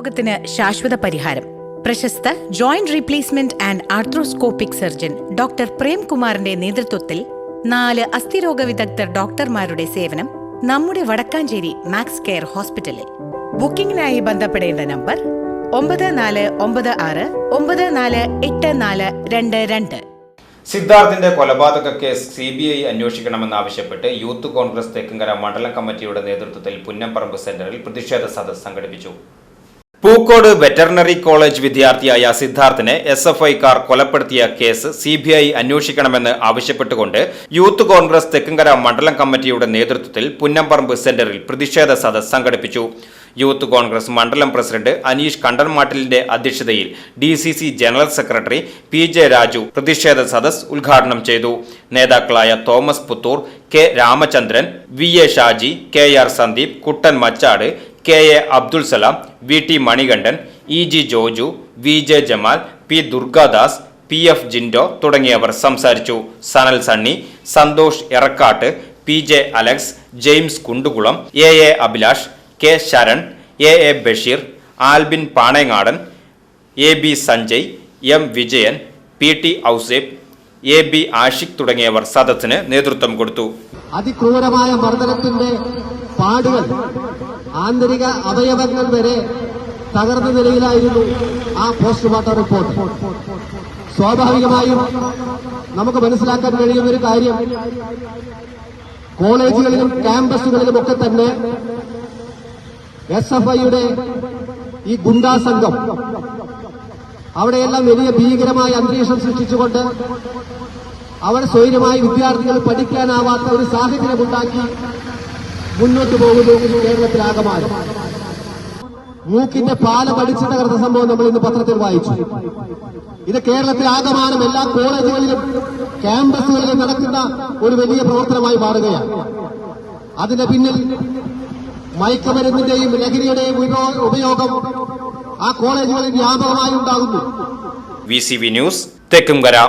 രോഗത്തിന് ശാശ്വത പരിഹാരം. പ്രശസ്ത joint replacement and arthroscopic surgeon doctor പ്രേംകുമാറിന്റെ നേതൃത്വത്തിൽ നാല് അസ്ഥിരോഗ വിദഗ്ധർ ഡോക്ടർമാരുടെ സേവനം നമ്മുടെ വടക്കാഞ്ചേരി മാക്സ് കെയർ ഹോസ്പിറ്റലിൽ. ബുക്കിംഗിനായി ബന്ധപ്പെടേണ്ട നമ്പർ ഒമ്പത് നാല് ഒമ്പത് ആറ് ഒമ്പത് നാല് എട്ട് നാല് രണ്ട് രണ്ട്. സിദ്ധാർത്ഥിന്റെ കൊലപാതക കേസ് സി ബി ഐ അന്വേഷിക്കണമെന്നാവശ്യപ്പെട്ട് യൂത്ത് കോൺഗ്രസ് തെക്കുംകര മണ്ഡലം കമ്മിറ്റിയുടെ നേതൃത്വത്തിൽ പുന്നംപറമ്പ് സെന്ററിൽ പ്രതിഷേധ സദസ് സംഘടിപ്പിച്ചു. പൂക്കോട് വെറ്ററിനറി കോളേജ് വിദ്യാർത്ഥിയായ സിദ്ധാർത്ഥിനെ എസ് എഫ് ഐക്കാർ കൊലപ്പെടുത്തിയ കേസ് സി ബി ഐ അന്വേഷിക്കണമെന്ന് ആവശ്യപ്പെട്ടുകൊണ്ട് യൂത്ത് കോൺഗ്രസ് തെക്കുംകര മണ്ഡലം കമ്മിറ്റിയുടെ നേതൃത്വത്തിൽ പുന്നമ്പറമ്പ് സെന്ററിൽ പ്രതിഷേധ സദസ് സംഘടിപ്പിച്ചു. യൂത്ത് കോൺഗ്രസ് മണ്ഡലം പ്രസിഡന്റ് അനീഷ് കണ്ടൻമാട്ടിലിന്റെ അധ്യക്ഷതയിൽ D C C general secretary P J Raju പ്രതിഷേധ സദസ് ഉദ്ഘാടനം ചെയ്തു. നേതാക്കളായ Thomas Puthur K Ramachandran V A Shaji K R Sandeep Kuttan Machad K A Abdul Salam V T Manikandan E G Joju V J Jamal P Durgadas P F Jindo തുടങ്ങിയവർ സംസാരിച്ചു. Sanal Sunny Santhosh Erakkat P J Alex James Kundukulam A A Abhilash K Sharan A A Basheer Albin Panengadan A B Sanjay M Vijayan P T Ouseph A B Ashiq തുടങ്ങിയവർ സദസ്സിന് നേതൃത്വം കൊടുത്തു. അതിക്രൂരമായ മർദ്ദനത്തിന്റെ പാടുകൾ ആന്തരിക അവയവങ്ങൾ വരെ തകർന്ന നിലയിലായിരുന്നു ആ പോസ്റ്റ്മോർട്ടം റിപ്പോർട്ട്. സ്വാഭാവികമായും നമുക്ക് മനസ്സിലാക്കാൻ കഴിയുന്ന ഒരു കാര്യം കോളേജുകളിലും ക്യാമ്പസുകളിലും ഒക്കെ തന്നെ എസ് എഫ് ഐയുടെ ഈ ഗുണ്ടാ സംഘം അവിടെയെല്ലാം വലിയ ഭീകരമായ അന്തരീക്ഷം സൃഷ്ടിച്ചുകൊണ്ട് അവിടെ സ്വൈര്യമായി വിദ്യാർത്ഥികൾ പഠിക്കാനാവാത്ത ഒരു സാഹചര്യം ഉണ്ടാക്കി മുന്നോട്ട് പോകുന്നു കേരളത്തിലാകമാനം. മൂക്കിന്റെ പാല പഠിച്ചു തകർത്ത സംഭവം നമ്മൾ ഇന്ന് പത്രത്തിൽ വായിച്ചു. ഇത് കേരളത്തിൽ ആകമാനം എല്ലാ കോളേജുകളിലും ക്യാമ്പസുകളിലും നടക്കുന്ന ഒരു വലിയ പ്രവർത്തനമായി മാറുകയാണ്. അതിന്റെ പിന്നിൽ മയക്കുമരുന്നിന്റെയും ലഹരിയുടെയും ഉപയോ- ഉപയോഗം ആ കോളേജുകളിൽ വ്യാപകമായി ഉണ്ടാകുന്നു. V news Thekkumkara.